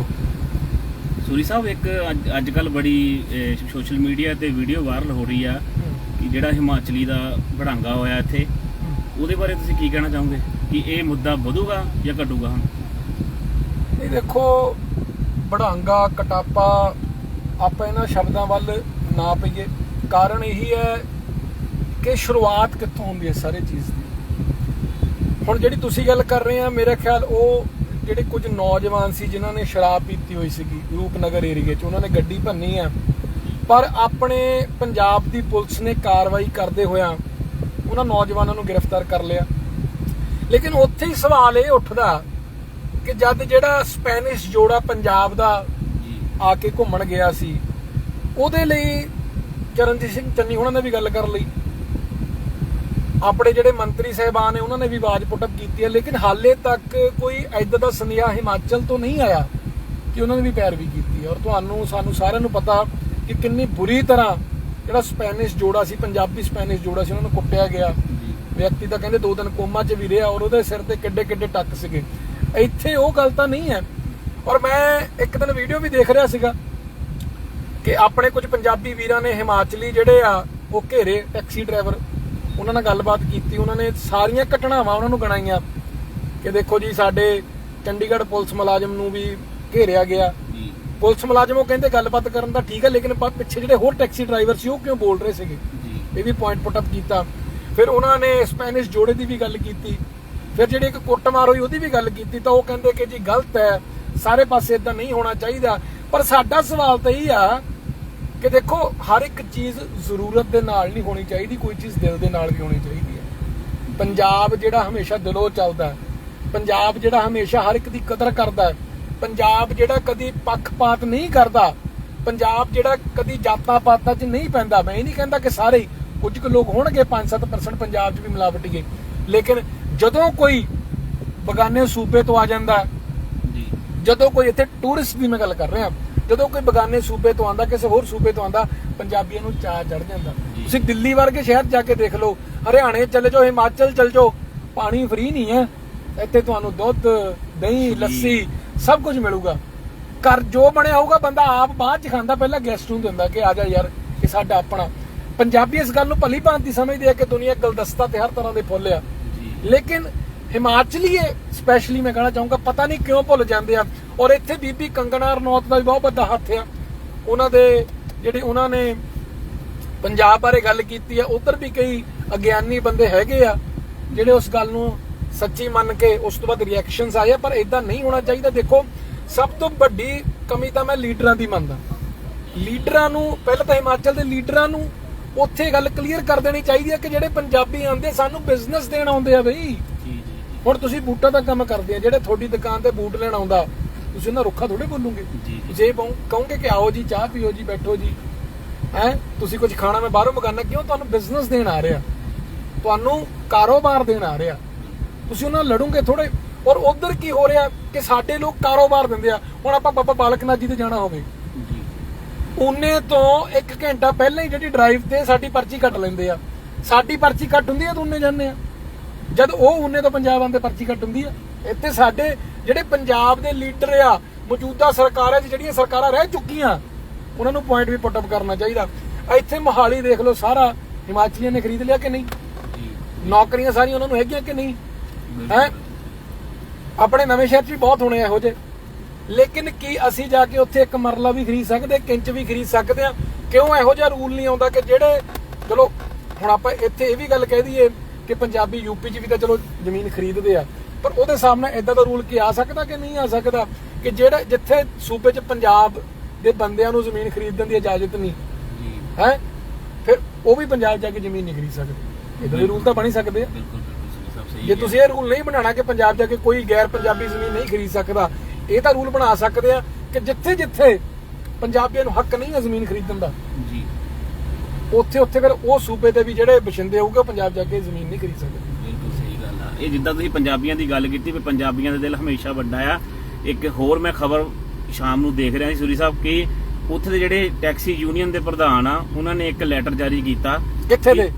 ਦੱਸੋ ਸੂਰੀ ਸਾਹਿਬ ਇੱਕ ਅੱਜ ਕੱਲ ਬੜੀ ਸੋਸ਼ਲ ਮੀਡੀਆ ਤੇ ਵੀਡੀਓ ਵਾਇਰਲ ਹੋ ਰਹੀ ਆ ਕਿ ਜਿਹੜਾ ਹਿਮਾਚਲੀ ਦਾ ਭੜਾਂਗਾ ਹੋਇਆ ਇੱਥੇ ਉਹਦੇ ਬਾਰੇ ਤੁਸੀਂ ਕੀ ਕਹਿਣਾ ਚਾਹੋਗੇ? ਕਿ ਇਹ ਮੁੱਦਾ ਵਧੂਗਾ ਜਾਂ ਘਟੂਗਾ ਹੁਣ? ਇਹ ਦੇਖੋ ਬੜਾਂਗਾ ਕਟਾਪਾ ਆਪਾਂ ਇਹਨਾਂ ਸ਼ਬਦਾਂ ਵੱਲ ਨਾ ਪਈਏ। ਕਾਰਨ ਇਹੀ ਹੈ ਕਿ ਸ਼ੁਰੂਆਤ ਕਿੱਥੋਂ ਹੁੰਦੀ ਹੈ ਸਾਰੇ ਚੀਜ਼ ਦੀ? ਹੁਣ ਜਿਹੜੀ ਤੁਸੀਂ ਗੱਲ ਕਰ ਰਹੇ ਆ ਮੇਰਾ ਖਿਆਲ ਉਹ ਜਿਹੜੇ ਕੁਝ ਨੌਜਵਾਨ ਸੀ ਜਿਨ੍ਹਾਂ ਨੇ ਸ਼ਰਾਬ ਪੀਤੀ ਹੋਈ ਸੀਗੀ ਰੂਪਨਗਰ ਏਰੀਏ 'ਚ, ਉਹਨਾਂ ਨੇ ਗੱਡੀ ਭੰਨੀ ਆ। ਪਰ ਆਪਣੇ ਪੰਜਾਬ ਦੀ ਪੁਲਿਸ ਨੇ ਕਾਰਵਾਈ ਕਰਦੇ ਹੋਇਆ ਉਹਨਾਂ ਨੌਜਵਾਨਾਂ ਨੂੰ ਗ੍ਰਿਫਤਾਰ ਕਰ ਲਿਆ। ਲੇਕਿਨ ਉੱਥੇ ਹੀ ਸਵਾਲ ਇਹ ਉੱਠਦਾ ਕਿ ਜਦ ਜਿਹੜਾ ਸਪੈਨਿਸ਼ ਜੋੜਾ ਪੰਜਾਬ ਦਾ ਆ ਕੇ ਘੁੰਮਣ ਗਿਆ ਸੀ, ਉਹਦੇ ਲਈ ਚਰਨਜੀਤ ਸਿੰਘ ਚੰਨੀ ਉਹਨਾਂ ਨੇ ਵੀ ਗੱਲ ਕਰ ਲਈ। ਆਪਣੇ ਜਿਹੜੇ ਮੰਤਰੀ ਸਹਿਬਾਨ ਨੇ, ਉਹਨਾਂ ਨੇ ਵੀ ਆਵਾਜ਼ ਪੁੱਟਅਪ ਕੀਤੀ ਹੈ, ਲੇਕਿਨ ਹਾਲੇ ਤੱਕ ਕੋਈ ਐਦਾਂ ਦਾ ਸੁਨੇਹਾ ਹਿਮਾਚਲ ਤੋਂ ਨਹੀਂ ਆਇਆ ਕਿ ਉਹਨਾਂ ਨੇ ਵੀ ਪੈਰਵੀ ਕੀਤੀ ਹੈ। ਔਰ ਤੁਹਾਨੂੰ, ਸਾਨੂੰ ਸਾਰਿਆਂ ਨੂੰ ਪਤਾ ਕਿ ਕਿੰਨੀ ਬੁਰੀ ਤਰ੍ਹਾਂ ਜਿਹੜਾ ਸਪੈਨਿਸ਼ ਜੋੜਾ ਸੀ, ਪੰਜਾਬੀ ਸਪੈਨਿਸ਼ ਜੋੜਾ ਸੀ, ਉਹਨਾਂ ਨੂੰ ਕੁੱਟਿਆ ਗਿਆ। ਵਿਅਕਤੀ ਤਾਂ ਕਹਿੰਦੇ ਦੋ ਦਿਨ ਕੋਮਾ 'ਚ ਵੀ ਰਿਹਾ ਔਰ ਉਹਦੇ ਸਿਰ ਤੇ ਕਿੱਡੇ ਕਿੱਡੇ ਟੱਕ ਸੀਗੇ। ਇੱਥੇ ਉਹ ਗੱਲ ਤਾਂ ਨਹੀਂ ਹੈ। ਔਰ ਮੈਂ ਇੱਕ ਦਿਨ ਵੀਡੀਓ ਵੀ ਦੇਖ ਰਿਹਾ ਸੀਗਾ ਕਿ ਆਪਣੇ ਕੁਝ ਪੰਜਾਬੀ ਵੀਰਾਂ ਨੇ ਹਿਮਾਚਲੀ ਜਿਹੜੇ ਆ, ਉਹ ਘੇਰੇ ਟੈਕਸੀ ਡਰਾਈਵਰ ਉਹਨਾਂ ਨਾਲ ਗੱਲਬਾਤ ਕੀਤੀ ਉਹਨਾਂ ਨੇ ਸਾਰੀਆਂ ਘਟਨਾਵਾਂ ਉਹਨਾਂ ਨੂੰ ਗਣਾਈਆਂ ਕਿ ਦੇਖੋ ਜੀ ਸਾਡੇ ਚੰਡੀਗੜ੍ਹ ਪੁਲਿਸ ਮੁਲਾਜ਼ਮ ਨੂੰ ਵੀ ਘੇਰਿਆ ਗਿਆ। ਪੁਲਿਸ ਮੁਲਾਜ਼ਮ ਉਹ ਕਹਿੰਦੇ ਗੱਲਬਾਤ ਕਰਨ ਦਾ ਠੀਕ ਹੈ ਲੇਕਿਨ ਪਿੱਛੇ ਜਿਹੜੇ ਹੋਰ ਟੈਕਸੀ ਡਰਾਈਵਰ ਸੀ ਉਹ ਕਿਉਂ ਬੋਲ ਰਹੇ ਸੀਗੇ? ਇਹ ਵੀ ਪੁਆਇੰਟ ਪੁੱਟ ਅਪ ਕੀਤਾ। ਫਿਰ ਉਹਨਾਂ ਨੇ ਸਪੈਨਿਸ਼ ਜੋੜੇ ਦੀ ਵੀ ਗੱਲ ਕੀਤੀ। ਫਿਰ ਜਿਹੜੀ ਇੱਕ ਕੁੱਟਮਾਰ ਹੋਈ ਉਹਦੀ ਵੀ ਗੱਲ ਕੀਤੀ ਤਾਂ ਉਹ ਕਹਿੰਦੇ ਕਿ ਜੀ ਗਲਤ ਹੈ ਸਾਰੇ ਪਾਸੇ ਇਦਾਂ ਨਹੀਂ ਹੋਣਾ ਚਾਹੀਦਾ। ਪਰ ਸਾਡਾ ਸਵਾਲ ਤਾਂ ਇਹ ਆ ਕਿ ਦੇਖੋ ਹਰ ਇੱਕ ਚੀਜ਼ ਜ਼ਰੂਰਤ ਦੇ ਨਾਲ ਨਹੀਂ ਹੋਣੀ ਚਾਹੀਦੀ ਕੋਈ ਚੀਜ਼ ਦਿਲ ਦੇ ਨਾਲ ਵੀ ਹੋਣੀ ਚਾਹੀਦੀ ਹੈ। ਪੰਜਾਬ ਜਿਹੜਾ ਹਮੇਸ਼ਾ ਦਿਲੋਂ ਚੱਲਦਾ ਪੰਜਾਬ ਜਿਹੜਾ ਹਮੇਸ਼ਾ ਹਰ ਇੱਕ ਦੀ ਕਦਰ ਕਰਦਾ ਪੰਜਾਬ ਜਿਹੜਾ ਕਦੀ ਪੱਖਪਾਤ ਨਹੀਂ ਕਰਦਾ ਪੰਜਾਬ ਜਿਹੜਾ ਕਦੀ ਜਾਤਾਂ ਪਾਤਾਂ 'ਚ ਨਹੀਂ ਪੈਂਦਾ। ਮੈਂ ਇਹ ਨਹੀਂ ਕਹਿੰਦਾ ਕਿ ਸਾਰੇ ਕੁਝ ਕੁ ਲੋਕ ਹੋਣਗੇ 5-7% ਪੰਜਾਬ 'ਚ ਵੀ ਮਿਲਾਵਟੀਏ ਲੇਕਿਨ ਜਦੋਂ ਕੋਈ ਬਗਾਨੇ ਸੂਬੇ ਤੋਂ ਆ ਜਾਂਦਾ ਜੀ। ਜਦੋਂ ਕੋਈ ਇੱਥੇ ਟੂਰਿਸਟ ਦੀ ਮੈਂ ਗੱਲ ਕਰ ਰਿਹਾ ਜਦੋਂ ਕੋਈ ਬਗਾਨੇ ਸੂਬੇ ਤੋਂ ਆਂਦਾ ਕਿਸੇ ਹੋਰ ਸੂਬੇ ਤੋਂ ਆਂਦਾ ਪੰਜਾਬੀਆਂ ਨੂੰ ਚਾਹ ਚੜ ਜਾਂਦਾ। ਤੁਸੀਂ ਦਿੱਲੀ ਵਰਗੇ ਸ਼ਹਿਰ ਜਾ ਕੇ ਦੇਖ ਲਓ ਹਰਿਆਣੇ ਚਲੇ ਜਾਓ ਹਿਮਾਚਲ ਚਲੇ ਜਾਓ ਪਾਣੀ ਫ੍ਰੀ ਨਹੀਂ ਹੈ। ਇੱਥੇ ਤੁਹਾਨੂੰ ਦੁੱਧ ਦਹੀਂ ਲੱਸੀ ਸਭ ਕੁਝ ਮਿਲੂਗਾ। ਘਰ ਜੋ ਬਣਿਆ ਹੋਊਗਾ ਬੰਦਾ ਆਪ ਬਾਅਦ ਚ ਖਾਂਦਾ ਪਹਿਲਾਂ ਗੈਸਟ ਨੂੰ ਦਿੰਦਾ ਕਿ ਆ ਜਾ ਯਾਰ ਇਹ ਸਾਡਾ ਆਪਣਾ। ਪੰਜਾਬੀ ਇਸ ਗੱਲ ਨੂੰ ਭਲੀ ਭਾਂਤੀ ਸਮਝਦੇ ਆ ਕਿ ਦੁਨੀਆ ਗਲਦਸਤਾ ਤੇ ਹਰ ਤਰ੍ਹਾਂ ਦੇ ਫੁੱਲ ਆ। ਲੇਕਿਨ ਹਿਮਾਚਲੀਏ ਸਪੈਸ਼ਲੀ ਮੈਂ ਕਹਣਾ ਚਾਹੂੰਗਾ ਪਤਾ ਨਹੀਂ ਕਿਉਂ ਭੁੱਲ ਜਾਂਦੇ ਆ। ਔਰ ਇੱਥੇ ਬੀਬੀ ਕੰਗਨਾ ਰਣੌਤ ਦਾ ਵੀ ਬਹੁਤ ਵੱਡਾ ਹੱਥ ਆ। ਉਹਨਾਂ ਦੇ ਜਿਹੜੇ ਉਹਨਾਂ ਨੇ ਪੰਜਾਬ ਬਾਰੇ ਗੱਲ ਕੀਤੀ ਆ ਉਧਰ ਵੀ ਕਈ ਅਗਿਆਨੀ ਬੰਦੇ ਹੈਗੇ ਆ ਜਿਹੜੇ ਉਸ ਗੱਲ ਨੂੰ ਸੱਚੀ ਮੰਨ ਕੇ ਉਸ ਤੋਂ ਬਾਅਦ ਰਿਐਕਸ਼ਨਸ ਆਏ ਆ ਪਰ ਇਦਾਂ ਨਹੀਂ ਹੋਣਾ ਚਾਹੀਦਾ। ਦੇਖੋ ਸਭ ਤੋਂ ਵੱਡੀ ਕਮੀ ਤਾਂ ਮੈਂ ਲੀਡਰਾਂ ਦੀ ਮੰਨਦਾ। ਲੀਡਰਾਂ ਨੂੰ ਪਹਿਲਾਂ ਤਾਂ ਹਿਮਾਚਲ ਦੇ ਲੀਡਰਾਂ ਨੂੰ ਉੱਥੇ ਗੱਲ ਕਲੀਅਰ ਕਰ ਦੇਣੀ ਚਾਹੀਦੀ ਹੈ ਕਿ ਜਿਹੜੇ ਪੰਜਾਬੀ ਆਉਂਦੇ ਸਾਨੂੰ ਬਿਜ਼ਨਸ ਦੇਣ ਆਉਂਦੇ ਆ ਬਈ। ਜੀ ਜੀ। ਹੁਣ ਤੁਸੀਂ ਬੂਟਾਂ ਦਾ ਕੰਮ ਕਰਦੇ ਆ ਜਿਹੜੇ ਤੁਹਾਡੀ ਦੁਕਾਨ ਤੇ ਬੂਟ ਲੈਣ ਆਉਂਦਾ ਤੁਸੀਂ ਉਹਨਾਂ ਰੁੱਖਾ ਥੋੜੇ ਬੋਲੂਗੇ ਜੀ। ਕਹੋਗੇ ਕਿ ਆਓ ਜੀ ਚਾਹ ਪੀਓ ਜੀ ਬੈਠੋ ਜੀ। ਹੈ? ਤੁਸੀਂ ਕੁਝ ਖਾਣਾ ਮੈਂ ਬਾਹਰੋਂ ਮੰਗਾਨਾ ਕਿਉਂ? ਤੁਹਾਨੂੰ ਬਿਜ਼ਨਸ ਦੇਣ ਆ ਰਿਹਾ। ਤੁਹਾਨੂੰ ਕਾਰੋਬਾਰ ਦੇਣ ਆ ਰਿਹਾ। ਤੁਸੀਂ ਉਹਨਾਂ ਲੜੋਗੇ ਥੋੜੇ ਔਰ ਉਧਰ ਕੀ ਹੋ ਰਿਹਾ ਕਿ ਸਾਡੇ ਲੋਕ ਕਾਰੋਬਾਰ ਦਿੰਦੇ ਆ। ਹੁਣ ਆਪਾਂ ਬਾਬਾ ਬਾਲਕ ਨਾਥ ਜੀ ਤੇ ਜਾਣਾ ਹੋਵੇ। ਉਹਨੇ ਤੋਂ 1 ਘੰਟਾ ਪਹਿਲਾਂ ਹੀ ਜਿਹੜੀ ਡਰਾਈਵ ਤੇ ਸਾਡੀ ਪਰਚੀ ਕੱਟ ਲੈਂਦੇ ਆ। ਸਾਡੀ ਪਰਚੀ ਕੱਟ ਹੁੰਦੀ ਆ ਤਾਂ ਉਹਨੇ ਜਾਂਦੇ ਆ। ਜਦ ਉਹ ਉਹਨੇ ਤੋਂ ਪੰਜਾਬ ਆਂਦੇ ਪਰਚੀ ਕੱਟ ਹੁੰਦੀ ਆ। ਇੱਥੇ ਸਾਡੇ ਜਿਹੜੇ ਪੰਜਾਬ ਦੇ ਲੀਡਰ ਆ ਮੌਜੂਦਾ ਸਰਕਾਰਾਂ 'ਚ ਜਿਹੜੀਆਂ ਸਰਕਾਰਾਂ ਰਹਿ ਚੁੱਕੀਆਂ ਉਹਨਾਂ ਨੂੰ ਪੁਆਇੰਟ ਵੀ ਪੁੱਟ ਅਪ ਕਰਨਾ ਚਾਹੀਦਾ। ਇੱਥੇ ਮੋਹਾਲੀ ਦੇਖ ਲਓ ਸਾਰਾ ਹਿਮਾਚਲੀਆਂ ਨੇ ਖਰੀਦ ਲਿਆ ਕਿ ਨਹੀਂ? ਜੀ। ਨੌਕਰੀਆਂ ਸਾਰੀਆਂ ਉਹਨਾਂ ਨੂੰ ਹੈਗੀਆਂ ਕਿ ਨਹੀਂ। ਹੈਂ? ਆਪਣੇ ਨਵੇਂ ਸ਼ਹਿਰ 'ਚ ਵੀ ਬਹੁਤ ਹੋਣੇ ਇਹੋ ਜਿਹੇ। ਲੇਕਿਨ ਕੀ ਅਸੀਂ ਜਾ ਕੇ ਉੱਥੇ ਇੱਕ ਮਰਲਾ ਵੀ ਖਰੀਦ ਸਕਦੇ ਕਿੰਚ ਵੀ ਖਰੀਦ ਸਕਦੇ ਆ? ਕਿਉਂ ਇਹੋ ਜਿਹਾ ਰੂਲ ਨਹੀਂ ਆਉਂਦਾ ਕਿ ਜਿਹੜੇ ਚਲੋ ਹੁਣ ਆਪਾਂ ਇੱਥੇ ਇਹ ਵੀ ਗੱਲ ਕਹਿ ਦਈਏ ਕਿ ਪੰਜਾਬੀ ਯੂਪੀ 'ਚ ਵੀ ਤਾਂ ਚਲੋ ਜ਼ਮੀਨ ਖਰੀਦਦੇ ਆ। ਪਰ ਉਹਦੇ ਸਾਹਮਣੇ ਇਦਾਂ ਦਾ ਰੂਲ ਕੀ ਆ ਸਕਦਾ ਕਿ ਨਹੀਂ ਆ ਸਕਦਾ? ਕਿ ਜਿਹੜਾ ਜਿੱਥੇ ਸੂਬੇ 'ਚ ਪੰਜਾਬ ਦੇ ਬੰਦਿਆਂ ਨੂੰ ਜ਼ਮੀਨ ਖਰੀਦਣ ਦੀ ਇਜਾਜ਼ਤ ਨਹੀਂ ਜੀ। ਹੈ? ਫਿਰ ਉਹ ਵੀ ਪੰਜਾਬ ਜਾ ਕੇ ਜ਼ਮੀਨ ਨਹੀਂ ਖਰੀਦ ਸਕਦੇ। ਇਦਾਂ ਦੇ ਰੂਲ ਤਾਂ ਬਣ ਸਕਦੇ ਆ। ਜੇ। ਤੁਸੀਂ ਇਹ ਰੂਲ ਨਹੀਂ ਬਣਾਣਾ ਕਿ ਪੰਜਾਬ ਜਾ ਕੇ ਕੋਈ ਗੈਰ ਪੰਜਾਬੀ ਜ਼ਮੀਨ ਨਹੀਂ ਖਰੀਦ ਸਕਦਾ ਇਹ ਤਾਂ ਰੂਲ ਬਣਾ ਸਕਦੇ ਆ ਕਿ ਜਿੱਥੇ ਜਿੱਥੇ ਪੰਜਾਬੀਆਂ ਨੂੰ ਹੱਕ ਨਹੀਂ ਹੈ ਜ਼ਮੀਨ ਖਰੀਦਣ ਦਾ। ਜੀ। ਉੱਥੇ ਉੱਥੇ ਫਿਰ ਉਹ ਸੂਬੇ ਤੇ ਵੀ ਜਿਹੜੇ ਬਸ਼ਿੰਦੇ ਹੋਊਗੇ ਪੰਜਾਬ ਜਾ ਕੇ ਜ਼ਮੀਨ ਨਹੀਂ ਖਰੀਦ ਸਕਦੇ ਬਿਲਕੁਲ ਸਹੀ ਗੱਲ ਆ ਇਹ ਜਿੱਦਾਂ ਤੁਸੀਂ ਪੰਜਾਬੀਆਂ ਦੀ ਗੱਲ ਕੀਤੀ ਵੀ ਪੰਜਾਬੀਆਂ ਦਾ ਦਿਲ ਹਮੇਸ਼ਾ ਵੱਡਾ ਆ। ਇੱਕ ਹੋਰ ਮੈਂ ਖਬਰ ਸ਼ਾਮ ਨੂੰ ਦੇਖ ਰਿਹਾ ਸੀ ਸੂਰੀ ਸਾਹਿਬ ਕਿ ਉੱਥੇ ਦੇ ਜਿਹੜੇ ਟੈਕਸੀ ਯੂਨੀਅਨ ਦੇ ਪ੍ਰਧਾਨ ਆ ਉਹਨਾਂ ਨੇ ਇੱਕ ਲੈਟਰ ਜਾਰੀ ਕੀਤਾ। ਕਿੱਥੇ ਦੇ?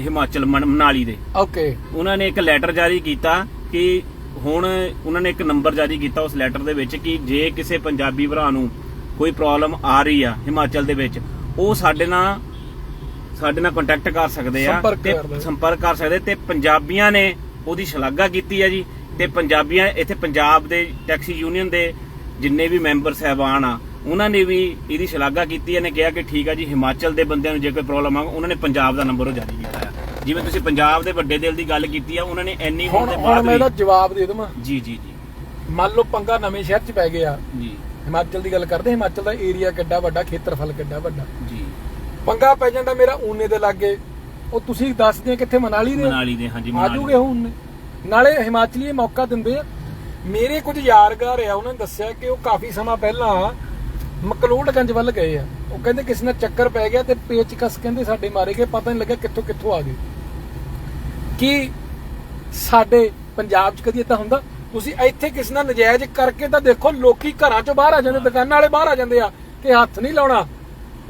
ਹਿਮਾਚਲ ਮਨ- ਮਨਾਲੀ ਦੇ। ਓਕੇ। ਉਹਨਾਂ ਨੇ ਇੱਕ ਲੈਟਰ ਜਾਰੀ ਕੀਤਾ ਕਿ ਹੁਣ ਉਹਨਾਂ ਨੇ ਇੱਕ ਨੰਬਰ ਜਾਰੀ ਕੀਤਾ ਉਸ ਲੈਟਰ ਦੇ ਵਿੱਚ ਕਿ ਜੇ ਕਿਸੇ ਪੰਜਾਬੀ ਭਰਾ ਨੂੰ ਕੋਈ ਪ੍ਰੋਬਲਮ ਆ ਰਹੀ ਆ ਹਿਮਾਚਲ ਦੇ ਵਿੱਚ ਉਹ ਸਾਡੇ ਨਾਲ ਸਾਡੇ ਨਾਲ ਕੰਟੈਕਟ ਕਰ ਸਕਦੇ ਆ ਤੇ। ਸੰਪਰਕ ਕਰ ਸਕਦੇ ਤੇ ਪੰਜਾਬੀਆਂ ਨੇ ਉਹਦੀ ਸ਼ਲਾਘਾ ਕੀਤੀ ਹੈ ਜੀ ਤੇ ਪੰਜਾਬੀਆਂ ਇੱਥੇ ਪੰਜਾਬ ਦੇ ਟੈਕਸੀ ਯੂਨੀਅਨ ਦੇ ਜਿੰਨੇ ਵੀ ਮੈਂਬਰ ਸਹਿਬਾਨ ਆ ਉਹਨਾਂ ਨੇ ਵੀ ਇਹਦੀ ਸ਼ਲਾਘਾ ਕੀਤੀ ਹੈ ਨੇ ਕਿਹਾ ਕਿ ਠੀਕ ਆ ਜੀ ਹਿਮਾਚਲ ਦੇ ਬੰਦਿਆਂ ਨੂੰ ਜੇ ਕੋਈ ਪ੍ਰੋਬਲਮ ਆ ਉਹਨਾਂ ਨੇ ਪੰਜਾਬ ਦਾ ਨੰਬਰ ਉਹ ਜਾਰੀ ਕੀਤਾ ਹੈ ਜਿਵੇਂ ਤੁਸੀਂ ਪੰਜਾਬ ਦੇ ਵੱਡੇ ਦਿਲ ਦੀ ਗੱਲ ਕੀਤੀ ਆ ਉਹਨਾਂ ਨੇ ਐਨੀ ਹੋਣ ਦੇ ਬਾਅਦ ਮੈਂ ਇਹਦਾ ਵੀ ਜਵਾਬ ਦੇ ਦਵਾਂ। ਜੀ ਜੀ ਜੀ। ਮੰਨ ਲਓ ਪੰਗਾ ਨਵੇਂ ਸ਼ਹਿਰ 'ਚ ਪੈ ਗਿਆ। ਜੀ। ਹਿਮਾਚਲ ਦੀ ਗੱਲ ਕਰਦੇ ਹਿਮਾਚਲ ਦਾ ਏਰੀਆ ਕਿੱਡਾ ਵੱਡਾ ਖੇਤਰਫਲ ਕਿੱਡਾ ਵੱਡਾ। ਜੀ। ਪੰਗਾ ਪੈ ਜਾਂਦਾ ਮੇਰਾ ਊਨੇ ਦੇ ਲਾਗੇ। ਉਹ ਤੁਸੀਂ ਦੱਸਦੇ ਆ ਕਿੱਥੇ ਮਨਾਲੀ ਦੇ ਮਨਾਲੀ ਦੇ ਹਾਂਜੀ ਆਜੂਗੇ ਹੁਣ? ਨਾਲੇ ਹਿਮਾਚਲੀ ਇਹ ਮੌਕਾ ਦਿੰਦੇ ਆ। ਮੇਰੇ ਕੁਝ ਯਾਰਗਾਰ ਆ ਉਹਨਾਂ ਨੇ ਦੱਸਿਆ ਕਿ ਉਹ ਕਾਫੀ ਸਮਾਂ ਪਹਿਲਾਂ ਮਕਲੂੜਗੰਜ ਵੱਲ ਗਏ ਆ। ਉਹ ਕਹਿੰਦੇ ਕਿਸੇ ਨਾਲ ਚੱਕਰ ਪੈ ਗਿਆ ਤੇ ਪੇਚਕਸ ਕਹਿੰਦੇ ਸਾਡੇ ਮਾਰੇ ਗਏ ਪਤਾ ਨਹੀਂ ਲੱਗਿਆ ਕਿੱਥੋਂ ਕਿੱਥੋਂ ਆ ਗਏ। ਕੀ ਸਾਡੇ ਪੰਜਾਬ 'ਚ ਕਦੀ ਇਦਾਂ ਹੁੰਦਾ? ਤੁਸੀਂ ਇੱਥੇ ਕਿਸੇ ਨਾਲ ਨਜਾਇਜ਼ ਕਰਕੇ ਤਾਂ ਦੇਖੋ ਲੋਕੀ ਘਰਾਂ 'ਚੋਂ ਬਾਹਰ ਆ ਜਾਂਦੇ ਦੁਕਾਨਾਂ ਵਾਲੇ ਬਾਹਰ ਆ ਜਾਂਦੇ ਆ ਕਿ ਹੱਥ ਨਹੀਂ ਲਾਉਣਾ।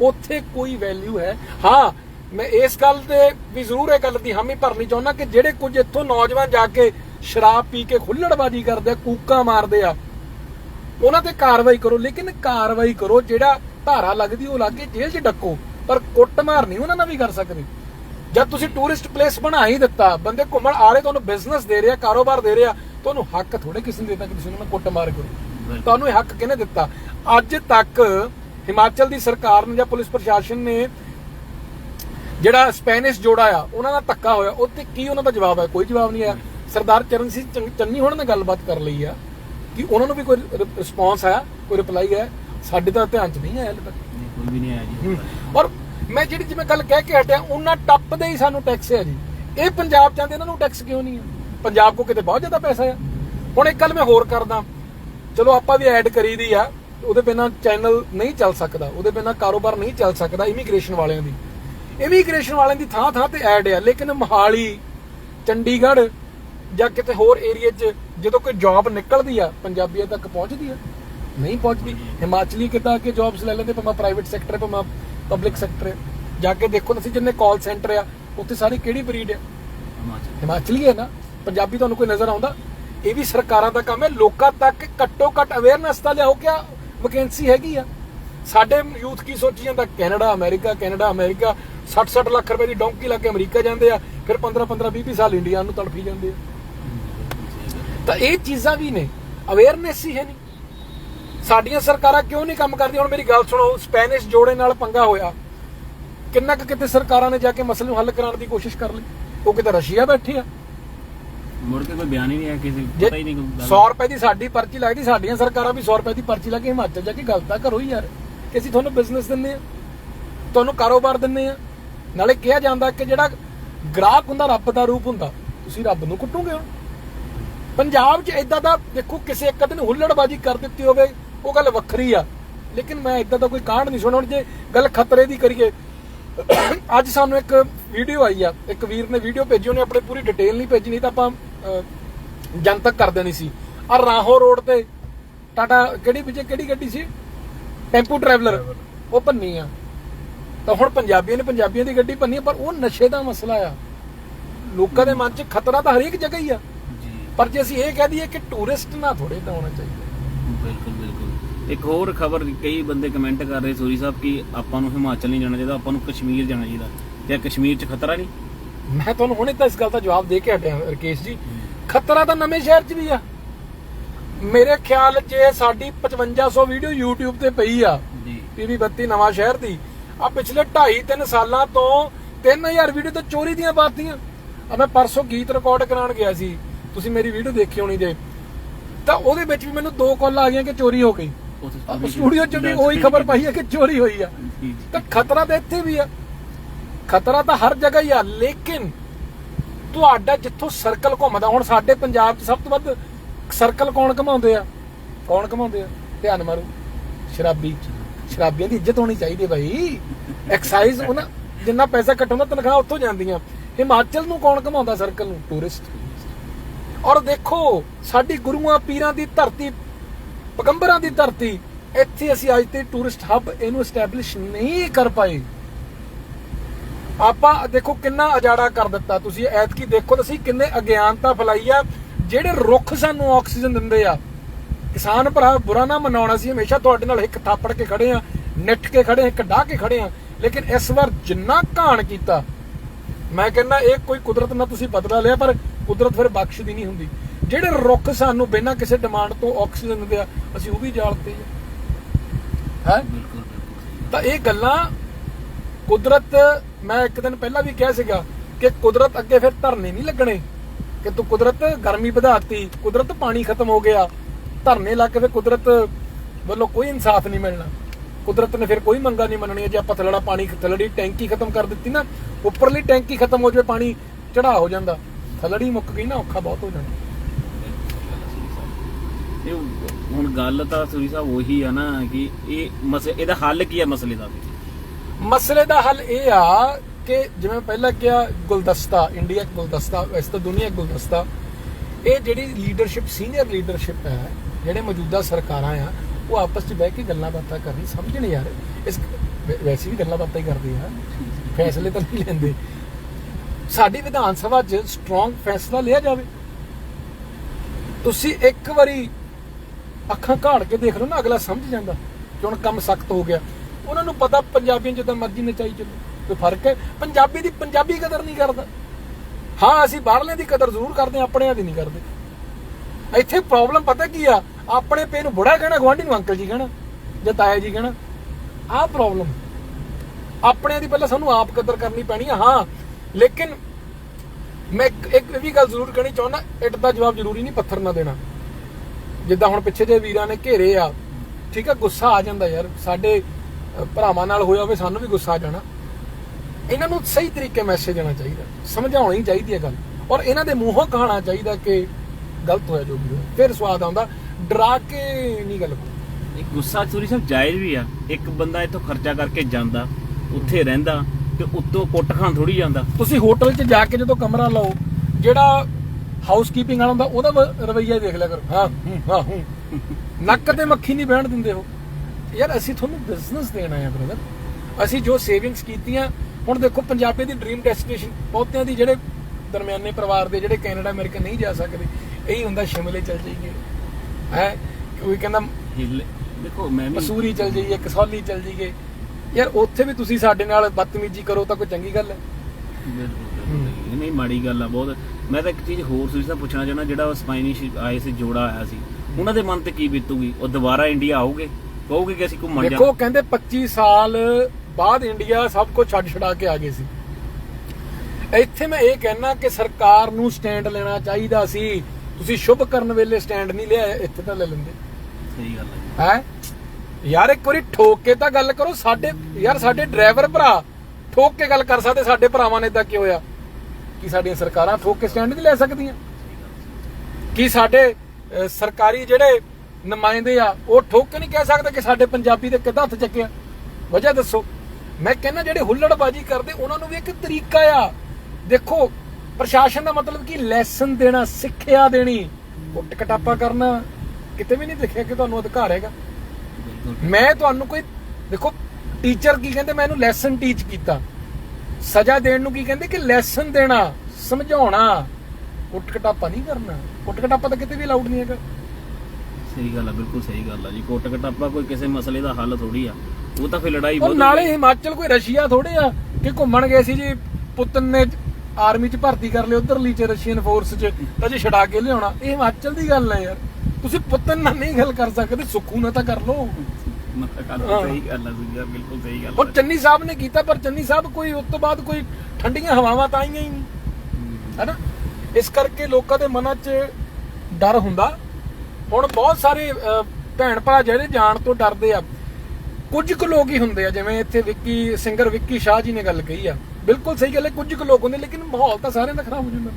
ਉੱਥੇ ਕੋਈ ਵੈਲਿਊ ਹੈ। ਹਾਂ ਮੈਂ ਇਸ ਗੱਲ ਤੇ ਵੀ ਜ਼ਰੂਰ ਇਹ ਗੱਲ ਦੀ ਹਾਮੀ ਭਰਨੀ ਚਾਹੁੰਦਾ ਕਿ ਜਿਹੜੇ ਕੁਝ ਇੱਥੋਂ ਨੌਜਵਾਨ ਜਾ ਕੇ ਸ਼ਰਾਬ ਪੀ ਕੇ ਖੁੱਲੜਬਾਜੀ ਕਰਦੇ ਆ ਕੂਕਾਂ ਮਾਰਦੇ ਆ ਉਹਨਾਂ ਤੇ ਕਾਰਵਾਈ ਕਰੋ ਲੇਕਿਨ ਕਾਰਵਾਈ ਕਰੋ ਜਿਹੜਾ ਧਾਰਾ ਲੱਗਦੀ ਉਹ ਲੱਗੇ ਜੇਲ੍ਹ 'ਚ ਡੱਕੋ ਪਰ ਕੁੱਟਮਾਰ ਨਹੀਂ ਉਹਨਾਂ ਨਾਲ ਵੀ ਕਰ ਸਕਦੇ। ਜਦ ਤੁਸੀਂ ਟੂਰਿਸਟ ਪਲੇਸ ਬਣਾ ਹੀ ਦਿੱਤਾ ਬੰਦੇ ਘੁੰਮਣ ਆ ਰਹੇ ਤੁਹਾਨੂੰ ਬਿਜ਼ਨਸ ਦੇ ਰਿਹਾ ਕਾਰੋਬਾਰ ਦੇ ਰਿਹਾ ਤੁਹਾਨੂੰ ਹੱਕ ਥੋੜੇ ਕਿਸੇ ਨੇ ਦਿੱਤਾ ਕਿ ਤੁਸੀਂ ਉਹਨਾਂ ਨੂੰ ਕੁੱਟਮਾਰ ਕਰੋ। ਤੁਹਾਨੂੰ ਇਹ ਹੱਕ ਕਿਹਨੇ ਦਿੱਤਾ? ਅੱਜ ਤੱਕ ਹਿਮਾਚਲ ਦੀ ਸਰਕਾਰ ਨੇ ਜਾਂ ਪੁਲਿਸ ਪ੍ਰਸ਼ਾਸਨ ਨੇ ਜਿਹੜਾ ਸਪੈਨਿਸ਼ ਜੋੜਾ ਆ ਉਹਨਾਂ ਦਾ ਧੱਕਾ ਹੋਇਆ। ਉਹ ਤੇ ਕੀ ਉਹਨਾਂ ਦਾ ਜਵਾਬ ਹੈ ਕੋਈ ਜਵਾਬ ਨਹੀਂ ਆਇਆ ਸਰਦਾਰ ਚਰਨ ਸਿੰਘ ਚੰਨੀ ਹੁਣ ਨੇ ਗੱਲਬਾਤ ਕਰ ਲਈ ਆ ਕਿ ਉਹਨਾਂ ਨੂੰ ਵੀ ਕੋਈ ਰਿਸਪੌਂਸ ਆਇਆ ਕੋਈ ਰਿਪਲਾਈ ਹੈ ਸਾਡੇ ਤਾਂ ਧਿਆਨ 'ਚ ਨਹੀਂ ਆਇਆ ਹਲੇ ਤੱਕ। ਕੋਈ ਵੀ ਨਹੀਂ ਆਇਆ ਜੀ। ਔਰ ਮੈਂ ਜਿਹੜੀ ਜਿਵੇਂ ਗੱਲ ਕਹਿ ਕੇ ਹਟਿਆ ਉਹਨਾਂ ਟੱਪਦੇ ਹੀ ਸਾਨੂੰ ਟੈਕਸ ਹੈ ਜੀ। ਇਹ ਪੰਜਾਬ ਜਾਂਦੇ ਇਹਨਾਂ ਨੂੰ ਟੈਕਸ ਕਿਉਂ ਨਹੀਂ ਹੈ ਪੰਜਾਬ ਕੋ ਕਿਤੇ ਬਹੁਤ ਜ਼ਿਆਦਾ ਪੈਸਾ ਆ। ਹੁਣ ਇੱਕ ਗੱਲ ਮੈਂ ਹੋਰ ਕਰਦਾ। ਚਲੋ ਆਪਾਂ ਵੀ ਐਡ ਕਰੀਦੀ ਆ ਉਹਦੇ ਬਿਨਾਂ ਚੈਨਲ ਨਹੀਂ ਚੱਲ ਸਕਦਾ ਉਹਦੇ ਬਿਨਾਂ ਕਾਰੋਬਾਰ ਨਹੀਂ ਚੱਲ ਸਕਦਾ ਇਮੀਗ੍ਰੇਸ਼ਨ ਵਾਲਿਆਂ ਦੀ। ਇਮੀਗ੍ਰੇਸ਼ਨ ਵਾਲਿਆਂ ਦੀ ਥਾਂ ਥਾਂ ਤੇ ਐਡ ਆ ਲੇਕਿਨ ਮੋਹਾਲੀ ਚੰਡੀਗੜ੍ਹ ਜਾਂ ਕਿਤੇ ਹੋਰ ਏਰੀਆ 'ਚ ਜਦੋਂ ਕੋਈ ਜੌਬ ਨਿਕਲਦੀ ਆ ਪੰਜਾਬੀਆਂ ਤੱਕ ਪਹੁੰਚਦੀ ਆ ਨਹੀਂ ਪਹੁੰਚਦੀ। ਹਿਮਾਚਲੀ ਕਿਤਾ ਕਿ ਜੌਬਸ ਲੈ ਲੈਂਦੇ ਭਾਵੇਂ ਪ੍ਰਾਈਵੇਟ ਸੈਕਟਰ ਹੈ ਭਾਵੇਂ ਪਬਲਿਕ ਸੈਕਟਰ ਜਾ ਕੇ ਦੇਖੋ ਤੁਸੀਂ ਜਿੰਨੇ ਕਾਲ ਸੈਂਟਰ ਆ ਉੱਥੇ ਸਾਰੀ ਕਿਹੜੀ ਬਰੀਡ ਆ? ਹਿਮਾਚਲ। ਹਿਮਾਚਲੀ ਹੈ ਨਾ। ਪੰਜਾਬੀ ਤੁਹਾਨੂੰ ਕੋਈ ਨਜ਼ਰ ਆਉਂਦਾ? ਇਹ ਵੀ ਸਰਕਾਰਾਂ ਦਾ ਕੰਮ ਹੈ ਲੋਕਾਂ ਤੱਕ ਘੱਟੋ ਘੱਟ ਅਵੇਅਰਨੈਸ ਤਾਂ ਲਿਆਓ ਕਿ ਵੈਕੈਂਸੀ ਹੈਗੀ ਆ। ਸਾਡੇ ਯੂਥ ਕੀ ਸੋਚੀ ਜਾਂਦਾ Canada America Canada America 60 60 lakh ਰੁਪਏ ਦੀ ਡੌਂਕੀ ਲਾ ਕੇ ਅਮਰੀਕਾ ਜਾਂਦੇ ਆ ਫਿਰ 15 15 20 20 ਸਾਲ ਇੰਡੀਆ ਨੂੰ ਤੜਫੀ ਜਾਂਦੇ ਆ। ਤਾਂ ਇਹ ਚੀਜ਼ਾਂ ਵੀ ਨੇ ਅਵੇਅਰਨੈਸ ਹੀ ਹੈ ਨਹੀਂ। ਸਾਡੀਆਂ ਸਰਕਾਰਾਂ ਕਿਉਂ ਨਹੀਂ ਕੰਮ ਕਰਦੀਆਂ? ਹੁਣ ਮੇਰੀ ਗੱਲ ਸੁਣੋ ਸਪੈਨਿਸ਼ ਜੋੜੇ ਨਾਲ ਪੰਗਾ ਹੋਇਆ। ਕਿੰਨਾ ਕੁ ਕਿਤੇ ਸਰਕਾਰਾਂ ਨੇ ਜਾ ਕੇ ਮਸਲੇ ਨੂੰ ਹੱਲ ਕਰਾਉਣ ਦੀ ਕੋਸ਼ਿਸ਼ ਕਰ ਲਈ? ਉਹ ਕਿਤੇ ਰਸ਼ੀਆ ਬੈਠੇ ਆ। ਮੁੜ ਕੇ ਕੋਈ ਬਿਆਨ ਹੀ ਨਹੀਂ ਆਇਆ ਕਿਸੇ ਪਤਾ ਹੀ ਨਹੀਂ ਕੋਈ ਗੱਲ। 100 ਰੁਪਏ ਦੀ ਸਾਡੀ ਪਰਚੀ ਲੱਗਦੀ ਸਾਡੀਆਂ ਸਰਕਾਰਾਂ ਵੀ 100 ਰੁਪਏ ਦੀ ਪਰਚੀ ਲਾ ਕੇ ਹਿਮਾਚਲ ਜਾ ਕੇ ਗੱਲ ਤਾਂ ਕਰੋ ਯਾਰ। ਕਿ ਅਸੀਂ ਤੁਹਾਨੂੰ ਬਿਜ਼ਨਸ ਦਿੰਨੇ ਆ ਤੁਹਾਨੂੰ ਕਾਰੋਬਾਰ ਦਿੰਨੇ ਆ ਨਾਲੇ ਕਿਹਾ ਜਾਂਦਾ ਕਿ ਜਿਹੜਾ ਗ੍ਰਾਹਕ ਹੁੰਦਾ, ਰੱਬ ਦਾ ਰੂਪ ਹੁੰਦਾ, ਤੁਸੀਂ ਰੱਬ ਨੂੰ ਕੁੱਟੋਗੇ ਹੁਣ। ਪੰਜਾਬ 'ਚ ਇਦਾਂ ਦਾ ਦੇਖੋ, ਕਿਸੇ ਇੱਕ ਅੱਧੇ ਹੁੱਲੜਬਾਜੀ ਕਰ ਦਿੱਤੀ ਹੋਵੇ, ਉਹ ਗੱਲ ਵੱਖਰੀ ਆ। ਲੇਕਿਨ ਮੈਂ ਇਦਾਂ ਦਾ ਕੋਈ ਕਾਂਡ ਨਹੀਂ ਸੁਣਿਆ ਜੇ ਗੱਲ ਖਤਰੇ ਦੀ ਕਰੀਏ। ਅੱਜ ਸਾਨੂੰ ਇੱਕ ਵੀਡੀਓ ਆਈ ਆ, ਇੱਕ ਵੀਰ ਨੇ ਵੀਡੀਓ ਭੇਜੀ, ਉਹਨੇ ਆਪਣੀ ਪੂਰੀ ਡਿਟੇਲ ਨਹੀਂ ਭੇਜੀ, ਨਹੀਂ ਤਾਂ ਆਪਾਂ ਜਨਤਕ ਕਰ ਦੇਣੀ ਸੀ। ਆ ਰਾਹੋ ਰੋਡ ਤੇ, ਟਾਟਾ ਕਿਹੜੀ ਪਿੱਛੇ ਕਿਹੜੀ ਗੱਡੀ ਸੀ? ਟੈਂਪੂ ਟਰੈਵਲਰ ਉਹ ਭੰਨੀ ਆ। ਤਾਂ ਹੁਣ ਪੰਜਾਬੀਆਂ ਨੇ ਪੰਜਾਬੀਆਂ ਦੀ ਗੱਡੀ ਭੰਨੀ ਪਰ ਉਹ ਨਸ਼ੇ ਦਾ ਮਸਲਾ ਆ। ਲੋਕਾਂ ਦੇ ਮਨ 'ਚ ਖਤਰਾ ਤਾਂ ਹਰੇਕ ਜਗ੍ਹਾ ਹੀ ਆ। ਜੀ। ਪਰ ਜੇ ਅਸੀਂ ਇਹ ਕਹਿ ਦਈਏ ਕਿ ਟੂਰਿਸਟ ਨਾ ਥੋੜੇ ਤਾਂ ਹੋਣਾ ਚਾਹੀਦਾ। ਬਿਲਕੁਲ ਬਿਲਕੁਲ। ਇੱਕ ਹੋਰ ਖਬਰ ਕਈ ਬੰਦੇ ਕਮੈਂਟ ਕਰ ਰਹੇ ਸੂਰੀ ਸਾਹਿਬ ਕਿ ਆਪਾਂ ਨੂੰ ਹਿਮਾਚਲ ਨਹੀਂ ਜਾਣਾ ਚਾਹੀਦਾ ਆਪਾਂ ਨੂੰ ਕਸ਼ਮੀਰ ਜਾਣਾ ਚਾਹੀਦਾ। ਤੇ ਕਸ਼ਮੀਰ 'ਚ ਖਤਰਾ ਨਹੀਂ? ਮੈਂ ਤੁਹਾਨੂੰ ਹੁਣੇ ਤਾਂ ਇਸ ਗੱਲ ਦਾ ਜਵਾਬ ਦੇ ਕੇ ਹਟਿਆ ਰਕੇਸ਼ ਜੀ। ਖਤਰਾ ਤਾਂ ਨਵੇਂ ਸ਼ਹਿਰ 'ਚ ਵੀ ਆ। ਮੇਰੇ ਖਿਆਲ 'ਚ ਇਹ ਸਾਡੀ 5500 ਵੀਡੀਓ YouTube ਤੇ ਪਈ ਆ। ਜੀ। ਪੀਵੀ 32 ਨਵਾਂ ਸ਼ਹਿਰ ਦੀ। ਆ ਪਿਛਲੇ 2.5 3 ਸਾਲਾਂ ਤੋਂ 3000 ਵੀਡੀਓ ਤਾਂ ਚੋਰੀ ਦੀਆਂ ਪਾਤੀਆਂ ਆ ਮੈਂ ਪਰਸੋਂ ਗੀਤ ਰਿਕਾਰਡ ਕਰਾਉਣ ਗਿਆ ਸੀ। ਤੁਸੀਂ ਮੇਰੀ ਵੀਡੀਓ ਦੇਖੀ ਹੋਣੀ ਜੇ। ਤਾਂ ਉਹਦੇ ਵਿੱਚ ਵੀ ਮੈਨੂੰ ਦੋ ਕਾਲ ਆ ਗਈਆਂ ਕਿ ਚੋਰੀ ਹੋ ਗਈ। ਸਟੂਡੀਓ 'ਚ ਵੀ ਉਹੀ ਖਬਰ ਪਾਈ ਹੈ ਕਿ ਚੋਰੀ ਹੋਈ ਆ। ਤਾਂ ਖਤਰਾ ਤਾਂ ਇੱਥੇ ਵੀ ਆ। ਖਤਰਾ ਤਾਂ ਹਰ ਜਗ੍ਹਾ ਹੀ ਆ ਲੇਕਿਨ ਤੁਹਾਡਾ ਜਿੱਥੋਂ ਸਰਕਲ ਘੁੰਮਦਾ ਹੁਣ ਸਾਡੇ ਪੰਜਾਬ 'ਚ ਸਭ ਤੋਂ ਵੱਧ ਸਰਕਲ ਕੌਣ ਘਮਾਉਂਦੇ ਆ? ਕੌਣ ਘਮਾਉਂਦੇ ਆ? ਧਿਆਨ ਮਾਰੋ। ਸ਼ਰਾਬੀ ਸ਼ਰਾਬੀਆਂ ਦੀ ਇੱਜ਼ਤ ਹੋਣੀ ਚਾਹੀਦੀ ਭਾਈ ਐਕਸਾਈਜ਼ ਉਹਨਾਂ ਜਿੰਨਾ ਪੈਸਾ ਕੱਟਉਂਦਾ ਤਨਖਾਹ ਉੱਥੋਂ ਜਾਂਦੀਆਂ। ਹਿਮਾਚਲ ਨੂੰ ਕੌਣ ਘਮਾਉਂਦਾ ਸਰਕਲ ਨੂੰ? ਟੂਰਿਸਟ ਔਰ ਦੇਖੋ, ਸਾਡੀ ਗੁਰੂਆਂ ਪੀਰਾਂ ਦੀ ਧਰਤੀ, ਪਗੰਬਰਾਂ ਦੀ ਧਰਤੀ, ਇੱਥੇ ਅਸੀਂ ਅੱਜ ਤੇ ਟੂਰਿਸਟ ਹੱਬ ਇਹਨੂੰ ਐਸਟੈਬਲਿਸ਼ ਨਹੀਂ ਕਰ ਪਾਏ। ਆਪਾਂ ਦੇਖੋ ਕਿੰਨਾ ਅਜਾੜਾ ਕਰ ਦਿੱਤਾ। ਤੁਸੀਂ ਐਤਕੀ ਦੇਖੋ ਤੁਸੀਂ ਕਿੰਨੇ ਅਗਿਆਨਤਾ ਫੈਲਾਈ ਆ। ਜਿਹੜੇ ਰੁੱਖ ਸਾਨੂੰ ਆਕਸੀਜਨ ਦਿੰਦੇ ਆ ਕਿਸਾਨ ਭਰਾ ਬੁਰਾ ਨਾ ਮਨਾਉਣਾ ਸੀ ਹਮੇਸ਼ਾ ਤੁਹਾਡੇ ਨਾਲ ਇੱਕ ਥਾਪੜ ਕੇ ਖੜੇ ਆ ਨਿੱਠ ਕੇ ਖੜੇ ਆ ਇੱਕ ਡਾਹ ਕੇ ਖੜੇ ਆ ਲੇਕਿਨ ਇਸ ਵਾਰ ਜਿੰਨਾ ਘਾਣ ਕੀਤਾ ਮੈਂ ਕਹਿੰਦਾ ਇਹ ਕੋਈ ਕੁਦਰਤ ਨਾਲ ਤੁਸੀਂ ਬਦਲਾ ਲਿਆ ਪਰ ਕੁਦਰਤ ਫਿਰ ਬਖਸ਼ਦੀ ਨਹੀਂ ਹੁੰਦੀ। ਜਿਹੜੇ ਰੁੱਖ ਸਾਨੂੰ ਬਿਨਾਂ ਕਿਸੇ ਡਿਮਾਂਡ ਤੋਂ ਆਕਸੀਜਨ ਦਿੰਦੇ ਆ ਅਸੀਂ ਉਹ ਵੀ ਜਾਲਤੇ ਆ। ਹੈ? ਤਾਂ ਇਹ ਗੱਲਾਂ ਕੁਦਰਤ ਮੈਂ ਇੱਕ ਦਿਨ ਪਹਿਲਾਂ ਵੀ ਕਿਹਾ ਸੀਗਾ ਕਿ ਕੁਦਰਤ ਅੱਗੇ ਫਿਰ ਧਰਨੇ ਨਹੀਂ ਲੱਗਣੇ। ਕਿ ਤੂੰ ਕੁਦਰਤ ਗਰਮੀ ਵਧਾਤੀ ਕੁਦਰਤ ਪਾਣੀ ਖਤਮ ਹੋ ਗਿਆ ਧਰਨੇ ਲਾ ਕੇ ਫਿਰ ਕੁਦਰਤ ਵੱਲੋਂ ਕੋਈ ਇਨਸਾਫ ਨਹੀਂ ਮਿਲਣਾ। ਕੁਦਰਤ ਨੇ ਫਿਰ ਕੋਈ ਮੰਗਾ ਨਹੀਂ ਮੰਨਣੀ ਜੇ ਆਪਾਂ ਥਲੜਾ ਪਾਣੀ ਥਲੜੀ ਟੈਂਕੀ ਖਤਮ ਕਰ ਦਿੱਤੀ ਨਾ ਉੱਪਰਲੀ ਟੈਂਕੀ ਖਤਮ ਹੋ ਜਾਵੇ ਪਾਣੀ ਚੜਾ ਹੋ ਜਾਂਦਾ। ਥਲੜੀ ਮੁੱਕ ਗਈ ਨਾ ਔਖਾ ਬਹੁਤ ਹੋ ਇਹ ਹੁਣ ਗੱਲ ਤਾਂ ਸੂਰੀ ਸਾਹਿਬ ਉਹੀ ਆ ਨਾ ਕਿ ਇਹ ਮਸਲੇ ਇਹਦਾ ਹੱਲ ਕੀ ਹੈ ਮਸਲੇ ਦਾ? ਮਸਲੇ ਦਾ ਹੱਲ ਇਹ ਆ ਕਿ ਜਿਵੇਂ ਪਹਿਲਾਂ ਕਿਹਾ, ਗੁਲਦਸਤਾ ਇੰਡੀਆ ਇੱਕ ਗੁਲਦਸਤਾ, ਵੈਸੇ ਤਾਂ ਦੁਨੀਆ ਇੱਕ ਗੁਲਦਸਤਾ, ਇਹ ਜਿਹੜੀ ਲੀਡਰਸ਼ਿਪ ਸੀਨੀਅਰ ਲੀਡਰਸ਼ਿਪ ਹੈ, ਜਿਹੜੇ ਮੌਜੂਦਾ ਸਰਕਾਰਾਂ ਆ, ਉਹ ਆਪਸ ਵਿੱਚ ਬਹਿ ਕੇ ਗੱਲਾਂ ਬਾਤਾਂ ਕਰਨੀ ਸਮਝਣ ਯਾਰ ਇਸ ਵੈਸੇ ਵੀ ਗੱਲਾਂ ਬਾਤਾਂ ਹੀ ਕਰਦੇ ਆ। ਫੈਸਲੇ ਤਾਂ ਨਹੀਂ ਲੈਂਦੇ। ਸਾਡੀ ਵਿਧਾਨ ਸਭਾ 'ਚ ਸਟਰੋਂਗ ਫੈਸਲਾ ਲਿਆ ਜਾਵੇ। ਤੁਸੀਂ ਇੱਕ ਵਾਰੀ ਅੱਖਾਂ ਘਾੜ ਕੇ ਦੇਖ ਲਓ ਨਾ, ਅਗਲਾ ਸਮਝ ਜਾਂਦਾ ਕਿ ਹੁਣ ਕੰਮ ਸਖਤ ਹੋ ਗਿਆ। ਉਹਨਾਂ ਨੂੰ ਪਤਾ, ਪੰਜਾਬੀਆਂ ਜਿੱਦਾਂ ਮਰਜ਼ੀ ਨਚਾਈ ਚੱਲੋ। ਕੋਈ ਫ਼ਰਕ ਹੈ? ਪੰਜਾਬੀ ਦੀ ਪੰਜਾਬੀ ਕਦਰ ਨਹੀਂ ਕਰਦਾ। ਹਾਂ, ਅਸੀਂ ਬਾਹਰਲੇ ਦੀ ਕਦਰ ਜ਼ਰੂਰ ਕਰਦੇ ਆਪਣਿਆਂ ਦੀ ਨਹੀਂ ਕਰਦੇ। ਇੱਥੇ ਪ੍ਰੋਬਲਮ ਪਤਾ ਕੀ ਆ? ਆਪਣੇ ਪੇ ਨੂੰ ਬੁੜਾ ਕਹਿਣਾ ਗਵਾਂਢੀ ਨੂੰ ਅੰਕਲ ਜੀ ਕਹਿਣਾ, ਜਾਂ ਤਾਇਆ ਜੀ ਕਹਿਣਾ। ਆਹ ਪ੍ਰੋਬਲਮ ਆਪਣਿਆਂ ਦੀ ਪਹਿਲਾਂ ਸਾਨੂੰ ਆਪ ਕਦਰ ਕਰਨੀ ਪੈਣੀ ਆ, ਹਾਂ। ਲੇਕਿਨ ਮੈਂ ਇੱਕ ਇਹ ਵੀ ਗੱਲ ਜ਼ਰੂਰ ਕਹਿਣੀ ਚਾਹੁੰਦਾ, ਇੱਟ ਦਾ ਜਵਾਬ ਜ਼ਰੂਰੀ ਨਹੀਂ, ਪੱਥਰ ਨਾ ਦੇਣਾ। ਜਿੱਦਾਂ ਹੁਣ ਪਿੱਛੇ ਜੇ ਵੀਰਾਂ ਨੇ ਘੇਰੇ ਆ, ਠੀਕ ਆ, ਗੁੱਸਾ ਆ ਜਾਂਦਾ ਯਾਰ। ਸਾਡੇ ਭਰਾਵਾਂ ਨਾਲ ਹੋਇਆ ਹੋਵੇ, ਸਾਨੂੰ ਵੀ ਗੁੱਸਾ ਆ ਜਾਣਾ। ਇਹਨਾਂ ਨੂੰ ਸਹੀ ਤਰੀਕੇ ਮੈਸੇਜ ਦੇਣਾ ਚਾਹੀਦਾ ਸਮਝਾਉਣੀ ਚਾਹੀਦੀ ਹੈ ਗੱਲ। ਔਰ ਇਹਨਾਂ ਦੇ ਮੂੰਹੋਂ ਕਹਾਣਾ ਚਾਹੀਦਾ ਕਿ ਗਲਤ ਹੋਇਆ ਜੋ ਵੀ ਹੋਇਆ। ਫਿਰ ਸਵਾਦ ਆਉਂਦਾ ਡਰਾ ਕੇ ਨਹੀਂ ਗੱਲ। ਇਹ ਗੁੱਸਾ ਸੂਰੀ ਸਾਹਿਬ ਜਾਇਜ਼ ਵੀ ਆ। ਇੱਕ ਬੰਦਾ ਇੱਥੋਂ ਖਰਚਾ ਕਰਕੇ ਜਾਂਦਾ ਉੱਥੇ ਰਹਿੰਦਾ ਤੇ ਉੱਤੋਂ ਕੁੱਟ ਖਾਣ ਥੋੜੀ ਜਾਂਦਾ। ਤੁਸੀਂ ਹੋਟਲ 'ਚ ਜਾ ਕੇ ਜਦੋਂ ਕਮਰਾ ਲਓ ਜਿਹੜਾ ਹਾਊਸਕੀਪਿੰਗ ਵਾਲਾ ਹੁੰਦਾ ਉਹਦਾ ਰਵੱਈਆ ਦੇਖ ਲਿਆ ਕਰੋ। ਹਾਂ ਹੂੰ, ਹਾਂ ਹੂੰ। ਨੱਕ ਤੇ ਮੱਖੀ ਨਹੀਂ ਬਹਿਣ ਦਿੰਦੇ ਹੋ ਯਾਰ ਅਸੀਂ ਤੁਹਾਨੂੰ ਬਿਜ਼ਨਸ ਦੇਣਾ ਹੈ ਬ੍ਰਦਰ ਅਸੀਂ ਜੋ ਸੇਵਿੰਗਸ ਕੀਤੀਆਂ ਹੁਣ ਦੇਖੋ ਪੰਜਾਬੀ ਦੀ ਡ੍ਰੀਮ ਡੈਸਟੀਨੇਸ਼ਨ ਬਹੁਤਿਆਂ ਦੀ ਜਿਹੜੇ ਦਰਮਿਆਨੇ ਪਰਿਵਾਰ ਦੇ ਜਿਹੜੇ ਕੈਨੇਡਾ ਅਮਰੀਕਾ ਨਹੀਂ ਜਾ ਸਕਦੇ ਇਹੀ ਹੁੰਦਾ ਸ਼ਿਮਲੇ ਚਲ ਜਾਈਏ। ਹੈ? ਕੋਈ ਕਹਿੰਦਾ ਹਿੱਲ ਦੇਖੋ ਮੈਂ ਵੀ ਮਸੂਰੀ ਚਲ ਜਾਈਏ ਕਸੌਲੀ ਚਲ ਜਾਈਏ। ਯਾਰ ਉੱਥੇ ਵੀ ਤੁਸੀਂ ਸਾਡੇ ਨਾਲ ਬਦਤਮੀਜ਼ੀ ਕਰੋ ਤਾਂ ਕੋਈ ਚੰਗੀ ਗੱਲ ਹੈ। ਨਹੀਂ ਮਾੜੀ ਗੱਲ ਆ ਬਹੁਤ। ਮੈਂ ਤਾਂ ਇੱਕ ਚੀਜ਼ ਹੋਰ ਸਾਹਿਬ ਪੁੱਛਣਾ ਚਾਹੁੰਦਾ ਜਿਹੜਾ ਸਪਾਈਨਿਸ਼ ਆਏ ਸੀ ਜੋੜਾ ਆਇਆ ਸੀ ਉਹਨਾਂ ਦੇ ਮਨ ਤੇ ਕੀ ਬੀਤੂਗੀ? ਉਹ ਦੁਬਾਰਾ ਇੰਡੀਆ ਆਉਗੇ ਕਹੋਗੇ ਕਿ ਅਸੀਂ ਘੁੰਮਣ ਦੇਖੋ ਜਾ ਕਹਿੰਦੇ 25 ਸਾਲ ਬਾਅਦ ਇੰਡੀਆ ਸਭ ਕੁਝ ਛੱਡ ਛਡਾ ਕੇ ਆ ਗਏ ਸੀ। ਇੱਥੇ ਮੈਂ ਇਹ ਕਹਿਣਾ ਕਿ ਸਰਕਾਰ ਨੂੰ ਸਟੈਂਡ ਲੈਣਾ ਚਾਹੀਦਾ ਸੀ। ਤੁਸੀਂ ਸ਼ੁਭ ਕਰਨ ਵੇਲੇ ਸਟੈਂਡ ਨਹੀਂ ਲਿਆ ਇੱਥੇ ਤਾਂ ਲੈ ਲੈਂਦੇ। ਸਹੀ ਗੱਲ ਹੈ। ਹੈ? ਯਾਰ ਇੱਕ ਵਾਰੀ ਠੋਕ ਕੇ ਤਾਂ ਗੱਲ ਕਰੋ ਸਾਡੇ ਯਾਰ ਸਾਡੇ ਡਰਾਈਵਰ ਭਰਾ ਠੋਕ ਕੇ ਗੱਲ ਕਰ ਸਕਦੇ ਸਾਡੇ ਭਰਾਵਾਂ ਨੇ ਤਾਂ ਕੀ ਹੋਇਆ? ਕੀ ਸਾਡੀਆਂ ਸਰਕਾਰਾਂ ਠੋਕ ਕੇ ਸਟੈਂਡ ਨਹੀਂ ਲੈ ਸਕਦੀਆਂ? ਕੀ ਸਾਡੇ ਸਰਕਾਰੀ ਜਿਹੜੇ ਨੁਮਾਇੰਦੇ ਆ ਉਹ ਠੋਕ ਕੇ ਨਹੀਂ ਕਹਿ ਸਕਦੇ ਕਿ ਸਾਡੇ ਪੰਜਾਬੀ ਦੇ ਕਿੱਦਾਂ ਹੱਥ ਚੱਕਿਆ? ਵਜ੍ਹਾ ਦੱਸੋ। ਮੈਂ ਕਹਿੰਦਾ ਜਿਹੜੇ ਹੁੱਲੜਬਾਜੀ ਕਰਦੇ ਉਹਨਾਂ ਨੂੰ ਵੀ ਇੱਕ ਤਰੀਕਾ ਆ। ਦੇਖੋ ਪ੍ਰਸ਼ਾਸਨ ਦਾ ਮਤਲਬ ਕੀ ਲੈਸਨ ਦੇਣਾ ਸਿੱਖਿਆ ਦੇਣੀ ਕੁੱਟ ਕਟਾਪਾ ਕਰਨਾ ਕਿਤੇ ਵੀ ਨਹੀਂ ਲਿਖਿਆ ਕਿ ਤੁਹਾਨੂੰ ਅਧਿਕਾਰ ਹੈਗਾ। ਮੈਂ ਤੁਹਾਨੂੰ ਕੋਈ ਦੇਖੋ ਟੀਚਰ ਕੀ ਕਹਿੰਦੇ ਮੈਂ ਇਹਨੂੰ ਲੈਸਨ ਟੀਚ ਕੀਤਾ। ਸਜ਼ਾ ਦੇਣ ਨੂੰ ਕੀ ਕਹਿੰਦੇ ਕਿ ਲੈਸਨ ਦੇਣਾ ਸਮਝਾਉਣਾ। ਕੁੱਟ ਕਟਾਪਾ ਨਹੀਂ ਕਰਨਾ। ਕੁੱਟ ਕਟਾਪਾ ਤਾਂ ਕਿਤੇ ਵੀ ਅਲਾਉਡ ਨਹੀਂ ਹੈਗਾ। ਸਹੀ ਗੱਲ ਆ ਬਿਲਕੁਲ ਸਹੀ ਗੱਲ ਆ ਜੀ। ਕੋਟ ਕਟਾਪਾ ਕੋਈ ਕਿਸੇ ਮਸਲੇ ਦਾ ਹੱਲ ਥੋੜੀ ਆ। ਉਹ ਤਾਂ ਫਿਰ ਲੜਾਈ ਉਹ ਬਹੁਤ ਨਾਲੇ ਹਿਮਾਚਲ ਕੋਈ ਰਸ਼ੀਆ ਥੋੜੇ ਆ ਕਿ ਘੁੰਮਣ ਗਏ ਸੀ ਜੀ ਪੁੱਤਨ ਨੇ ਆਰਮੀ ਚ ਭਰਤੀ ਕਰ ਲਿਆ ਉਧਰਲੀ ਚ ਰਸ਼ੀਅਨ ਫੋਰਸ ਚ ਤਾਂ ਜੀ ਛਡਾ ਕੇ ਲਿਆਉਣਾ ਇਹ ਹਿਮਾਚਲ ਦੀ ਗੱਲ ਹੈ ਯਾਰ। ਤੁਸੀਂ ਪੁੱਤਨ ਨਾਲ ਨਹੀਂ ਗੱਲ ਕਰ ਸਕਦੇ ਸੁੱਖੂ ਨਾਲ ਤਾਂ ਕਰ ਲਓ। ਮਤਲਬ ਹਾਂ। ਸਹੀ ਗੱਲ ਜੀ ਯਾਰ ਬਿਲਕੁਲ ਸਹੀ ਗੱਲ ਹੁਣ ਚੰਨੀ ਸਾਹਿਬ ਨੇ ਕੀਤਾ ਪਰ ਚੰਨੀ ਸਾਹਿਬ ਕੋਈ ਉਸ ਤੋਂ ਬਾਅਦ ਕੋਈ ਠੰਡੀਆਂ ਹਵਾਵਾਂ ਤਾਂ ਆਈਆਂ ਹੀ ਨਹੀਂ। ਹੈਨਾ? ਇਸ ਕਰਕੇ ਲੋਕਾਂ ਦੇ ਮਨਾਂ 'ਚ ਡਰ ਹੁੰਦਾ। ਹੁਣ ਬਹੁਤ ਸਾਰੇ ਭੈਣ ਭਰਾ ਜਿਹੜੇ ਜਾਣ ਤੋਂ ਡਰਦੇ ਆ ਕੁਝ ਕੁ ਲੋਕ ਹੀ ਹੁੰਦੇ ਆ ਜਿਵੇਂ ਇੱਥੇ ਵਿੱਕੀ ਸਿੰਗਰ ਵਿੱਕੀ ਸ਼ਾਹ ਜੀ ਨੇ ਗੱਲ ਕਹੀ ਆ ਬਿਲਕੁਲ ਸਹੀ ਗੱਲ ਹੈ ਕੁਝ ਕੁ ਲੋਕ ਹੁੰਦੇ ਲੇਕਿਨ ਮਾਹੌਲ ਤਾਂ ਸਾਰਿਆਂ ਦਾ ਖਰਾਬ ਹੋ ਜਾਂਦਾ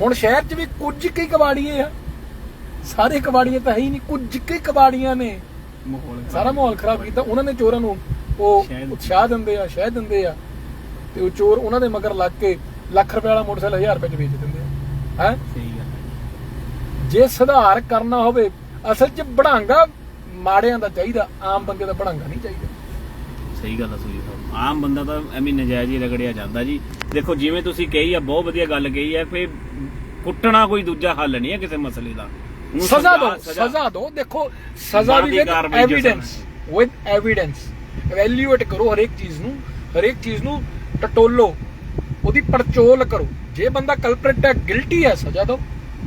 ਹੁਣ ਸ਼ਹਿਰ 'ਚ ਵੀ ਕੁਝ ਕੁ ਹੀ ਕਬਾੜੀਏ ਆ ਸਾਰੇ ਕਬਾੜੀਏ ਤਾਂ ਹੈ ਹੀ ਨਹੀਂ ਕੁਝ ਕੁ ਹੀ ਕਬਾੜੀਆਂ ਨੇ ਮਾਹੌਲ। ਸਾਰਾ ਮਾਹੌਲ ਖਰਾਬ ਕੀਤਾ ਉਹਨਾਂ ਨੇ ਚੋਰਾਂ ਨੂੰ ਉਹ ਸ਼ਹਿਦ। ਉਤਸ਼ਾਹ ਦਿੰਦੇ ਆ ਸ਼ਹਿ ਦਿੰਦੇ ਆ ਤੇ ਉਹ ਚੋਰ ਉਹਨਾਂ ਦੇ ਮਗਰ ਲੱਗ ਕੇ ਲੱਖ ਰੁਪਏ ਵਾਲਾ ਮੋਟਰਸਾਈਕਲ 1000 ਰੁਪਏ ਚ ਵੇਚ ਦਿੰਦੇ ਆ ਹੈ ਸਹੀ ਗੱਲ। ਜੇ ਸੁਧਾਰ ਕਰਨਾ ਹੋਵੇ ਅਸਲ 'ਚ ਬੜਾਂਗਾ ਮਾੜਿਆਂ ਦਾ ਚਾਹੀਦਾ ਆਮ ਬੰਦੇ ਦਾ ਬੜਾਂਗਾ ਨਹੀਂ ਚਾਹੀਦਾ। ਸਹੀ ਗੱਲ ਆ ਸੁਜੀ ਸਾਹਿਬ। ਆਮ ਬੰਦਾ ਤਾਂ ਐਵੇਂ ਨਜਾਇਜ਼ ਹੀ ਰਗੜਿਆ ਜਾਂਦਾ ਜੀ। ਦੇਖੋ ਜਿਵੇਂ ਤੁਸੀਂ ਕਹੀ ਆ ਬਹੁਤ ਵਧੀਆ ਗੱਲ ਕਹੀ ਆ ਫੇ ਕੁੱਟਣਾ ਕੋਈ ਦੂਜਾ ਹੱਲ ਨਹੀਂ ਹੈ ਕਿਸੇ ਮਸਲੇ ਦਾ। ਉਹਨੂੰ ਸਜ਼ਾ ਦਿਓ ਸਜ਼ਾ- ਦਿਓ। ਦੇਖੋ ਸਜ਼ਾ ਵੀ ਬਣਦੀ ਵਿਦ ਕਾਰਵਾਈ ਐਵੀਡੈਂਸ ਵਿਦ ਐਵੀਡੈਂਸ ਇਵੈਲੂਏਟ ਕਰੋ ਹਰੇਕ ਚੀਜ਼ ਨੂੰ ਹਰੇਕ ਚੀਜ਼ ਨੂੰ ਟਟੋਲੋ ਉਹਦੀ ਪੜਚੋਲ ਕਰੋ। ਜੇ ਬੰਦਾ ਕਲਪ੍ਰੇਟ ਹੈ ਗਿਲਟੀ ਹੈ ਸਜ਼ਾ ਦਿਓ।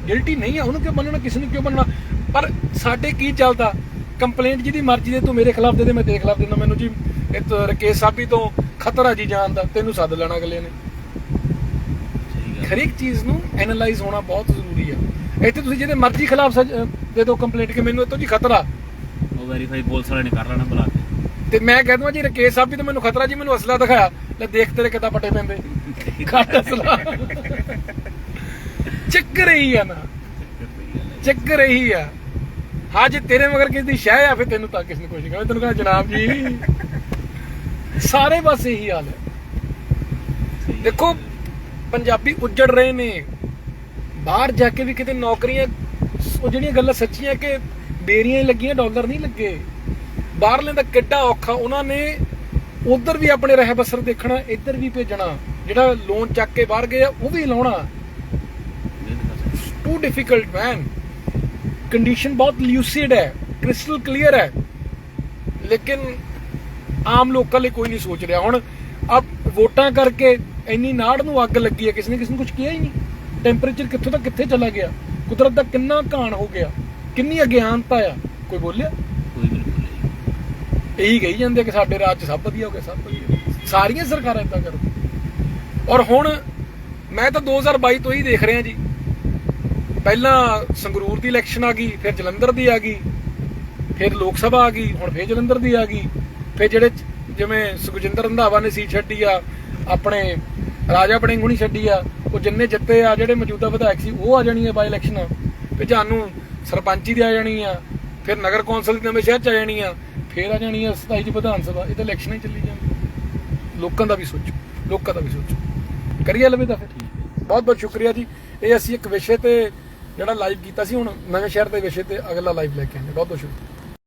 ਗਿਲਟੀ ਨਹੀਂ ਹੈ ਉਹਨੂੰ ਕਿਉਂ ਮੰਨਣਾ ਕਿਸੇ ਨੂੰ ਕਿਉਂ ਮੰਨਣਾ? ਪਰ ਸਾਡੇ ਕੀ ਚੱਲਦਾ? ਕੰਪਲੇਂਟ ਜਿਹਦੀ ਮਰਜ਼ੀ ਦੇ ਤੂੰ ਮੇਰੇ ਖਿਲਾਫ ਦੇ ਦੇ ਮੈਂ ਤੇਰੇ ਖਿਲਾਫ ਦਿੰਦਾ। ਮੈਨੂੰ ਜੀ ਇਹ ਰਕੇਸ਼ ਸਾਬੀ ਤੋਂ ਖਤਰਾ ਜੀ ਜਾਨ ਦਾ ਤੈਨੂੰ ਸੱਦ ਲੈਣਾ ਅਗਲੇ ਨੇ। ਗੱਲ। ਹਰੇਕ ਚੀਜ਼ ਨੂੰ ਐਨਾਲਾਈਜ਼ ਹੋਣਾ ਬਹੁਤ ਜ਼ਰੂਰੀ ਹੈ ਇੱਥੇ ਤੁਸੀਂ ਜਿਹਦੇ ਮਰਜ਼ੀ ਖਿਲਾਫ ਦੇ ਦਿਓ ਕੰਪਲੇਂਟ ਕਿ ਮੈਨੂੰ ਇਹ ਤੋਂ ਜੀ ਖਤਰਾ। ਉਹ ਵੈਰੀਫਾਈ ਪੁਲਿਸ ਵਾਲੇ ਨੇ ਕਰ ਲੈਣਾ ਬੁਲਾ ਕੇ। ਤੇ ਮੈਂ ਕਹਿ ਦਵਾਂ ਜੀ ਰਕੇਸ਼ ਸਾਹਿਬ ਵੀ ਤਾਂ ਮੈਨੂੰ ਖਤਰਾ ਜੀ ਮੈਨੂੰ ਅਸਲਾ ਦਿਖਾਇਆ ਲੈ ਦੇਖ ਤੇਰੇ ਕਿੱਦਾਂ ਪੱਟੇ ਪੈਂਦੇ। ਘੱਟ ਅਸਲਾ। ਆ ਨਾ। ਚੱਕਰ ਇਹੀ ਆ। ਹਾਂ ਜੇ ਤੇਰੇ ਮਗਰ ਕਿਸੇ ਦੀ ਸ਼ਹਿ ਆ ਫਿਰ ਤੈਨੂੰ ਤਾਂ ਕਿਸ ਨੇ ਕੁਝ ਕਹੇ ਤੈਨੂੰ ਕਹਿੰਦਾ ਜਨਾਬ ਜੀ ਸਾਰੇ ਬਸ ਇਹੀ ਹਾਲ ਹੈ। ਦੇਖੋ ਪੰਜਾਬੀ ਉੱਜੜ ਰਹੇ ਨੇ। ਬਾਹਰ ਜਾ ਕੇ ਵੀ ਕਿਤੇ ਨੌਕਰੀਆਂ ਉਹ ਜਿਹੜੀਆਂ ਗੱਲਾਂ ਸੱਚੀਆਂ ਕਿ ਬੇਰੀਆਂ ਹੀ ਲੱਗੀਆਂ ਡਾਲਰ ਨਹੀਂ ਲੱਗੇ। ਬਾਹਰਲੇ ਦਾ ਕਿੱਡਾ ਔਖਾ ਉਹਨਾਂ ਨੇ ਉਧਰ ਵੀ ਆਪਣੇ ਰਹਿ ਬਸਰ ਦੇਖਣਾ ਇੱਧਰ ਵੀ ਭੇਜਣਾ। ਜਿਹੜਾ ਲੋਨ ਚੱਕ ਕੇ ਬਾਹਰ ਗਏ ਉਹ ਵੀ ਲਾਉਣਾ। ਟੂ ਡਿਫਿਕਲਟ ਮੈਨ ਕੰਡੀਸ਼ਨ ਬਹੁਤ ਲਿਊਸਿਡ ਹੈ ਕ੍ਰਿਸਟਲ ਕਲੀਅਰ ਹੈ ਲੇਕਿਨ ਆਮ ਲੋਕਾਂ ਲਈ ਕੋਈ ਨਹੀਂ ਸੋਚ ਰਿਹਾ ਹੁਣ ਅਬ ਵੋਟਾਂ ਕਰਕੇ ਇੰਨੀ ਨਾੜ ਨੂੰ ਅੱਗ ਲੱਗੀ ਹੈ ਕਿਸੇ ਨੇ ਕਿਸੇ ਨੂੰ ਕੁਝ ਕਿਹਾ ਹੀ ਨਹੀਂ ਟੈਂਪਰੇਚਰ ਕਿੱਥੋਂ ਤੱਕ ਕਿੱਥੇ ਚਲਾ ਗਿਆ ਕੁਦਰਤ ਦਾ ਕਿੰਨਾ ਘਾਣ ਹੋ ਗਿਆ ਕਿੰਨੀ ਅਗਿਆਨਤਾ ਆ ਕੋਈ ਬੋਲਿਆ ਕੋਈ ਬਿਲਕੁਲ ਨਹੀਂ ਇਹੀ ਕਹੀ ਜਾਂਦੇ ਕਿ ਸਾਡੇ ਰਾਜ 'ਚ ਸਭ ਵਧੀਆ ਹੋ ਗਿਆ ਸਭ ਵਧੀਆ ਸਾਰੀਆਂ ਸਰਕਾਰਾਂ ਇਦਾਂ ਕਰਦੀਆਂ ਔਰ ਹੁਣ ਮੈਂ ਤਾਂ 2022 ਤੋਂ ਹੀ ਦੇਖ ਰਿਹਾ ਜੀ ਪਹਿਲਾਂ ਸੰਗਰੂਰ ਦੀ ਇਲੈਕਸ਼ਨ ਆ ਗਈ ਫਿਰ ਜਲੰਧਰ ਦੀ ਆ ਗਈ ਫਿਰ ਲੋਕ ਸਭਾ ਆ ਗਈ ਹੁਣ ਫਿਰ ਜਲੰਧਰ ਦੀ ਆ ਗਈ। ਫਿਰ ਜਿਹੜੇ ਜਿਵੇਂ ਸੁਖਜਿੰਦਰ ਰੰਧਾਵਾ ਨੇ ਸੀਟ ਛੱਡੀ ਆ ਆਪਣੇ ਰਾਜਾ ਬੜਿੰਗ ਹੁਣੀ ਛੱਡੀ ਆ ਉਹ ਜਿੰਨੇ ਜਿੱਤੇ ਆ ਜਿਹੜੇ ਮੌਜੂਦਾ ਵਿਧਾਇਕ ਸੀ ਉਹ ਆ ਜਾਣੀ ਆ ਬਾਈ ਇਲੈਕਸ਼ਨ ਫਿਰ ਜਾਨੂੰ ਸਰਪੰਚੀ ਦੀ ਆ ਜਾਣੀ ਆ ਫਿਰ ਨਗਰ ਕੌਂਸਲ ਦੀ ਨਵੇਂ ਸ਼ਹਿਰ ਚ ਆ ਜਾਣੀ ਆ ਫਿਰ ਆ ਜਾਣੀ ਆ 27 ਚ ਵਿਧਾਨ ਸਭਾ। ਇਹ ਤਾਂ ਇਲੈਕਸ਼ਨਾਂ ਹੀ ਚੱਲੀ ਜਾਂਦੀ। ਲੋਕਾਂ ਦਾ ਵੀ ਸੋਚੋ ਲੋਕਾਂ ਦਾ ਵੀ ਸੋਚੋ। ਕਰੀਏ ਲਵੇ ਤਾਂ ਫਿਰ ਬਹੁਤ ਬਹੁਤ ਸ਼ੁਕਰੀਆ ਜੀ। ਇਹ ਅਸੀਂ ਇੱਕ ਵਿਸ਼ੇ ਤੇ ਜਿਹੜਾ ਲਾਈਵ ਕੀਤਾ ਸੀ ਹੁਣ ਨਵੇਂ ਸ਼ਹਿਰ ਦੇ ਵਿਸ਼ੇ ਤੇ ਅਗਲਾ ਲਾਈਵ ਲੈ ਕੇ ਆਉਂਦੇ ਬਹੁਤ ਬਹੁਤ ਸ਼ੁਕਰੀਆ।